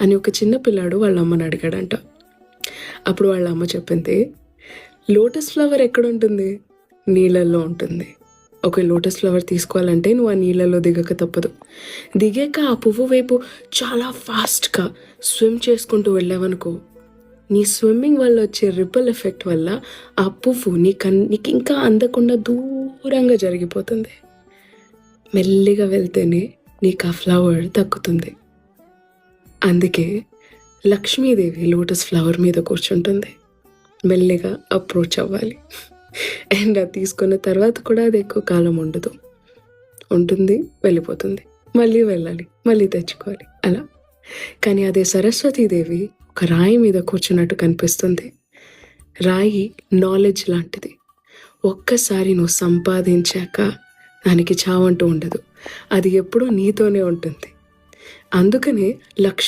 అని ఒక చిన్న పిల్లాడు వాళ్ళ అమ్మని అడిగాడంట. అప్పుడు వాళ్ళ అమ్మ చెప్పింది లోటస్ ఫ్లవర్ ఎక్కడ ఉంటుంది నీళ్ళల్లో ఉంటుంది. ఒక లోటస్ ఫ్లవర్ తీసుకోవాలంటే నువ్వు ఆ నీళ్ళలో దిగక తప్పదు. దిగాక ఆ పువ్వు వైపు చాలా ఫాస్ట్గా స్విమ్ చేసుకుంటూ వెళ్ళావనుకో నీ స్విమ్మింగ్ వల్ల వచ్చే రిపల్ ఎఫెక్ట్ వల్ల ఆ పువ్వు నీ కన్ నీకు ఇంకా అందకుండా దూరంగా జరిగిపోతుంది. మెల్లిగా వెళ్తేనే నీకు ఆ ఫ్లవర్ దక్కుతుంది అందుకే లక్ష్మీదేవి లోటస్ ఫ్లవర్ మీద కూర్చుంటుంది. మెల్లిగా అప్రోచ్ అవ్వాలి. అండ్ అది తీసుకున్న తర్వాత కూడా అది ఎక్కువ కాలం ఉండదు. ఉంటుంది వెళ్ళిపోతుంది. మళ్ళీ వెళ్ళాలి మళ్ళీ తెచ్చుకోవాలి అలా. కానీ అదే సరస్వతీదేవి ఒక రాయి మీద కూర్చున్నట్టు కనిపిస్తుంది. రాయి నాలెడ్జ్ లాంటిది. ఒక్కసారి నువ్వు సంపాదించాక దానికి చావంటూ ఉండదు. అది ఎప్పుడూ నీతోనే ఉంటుంది. అందుకనే లక్ష్మి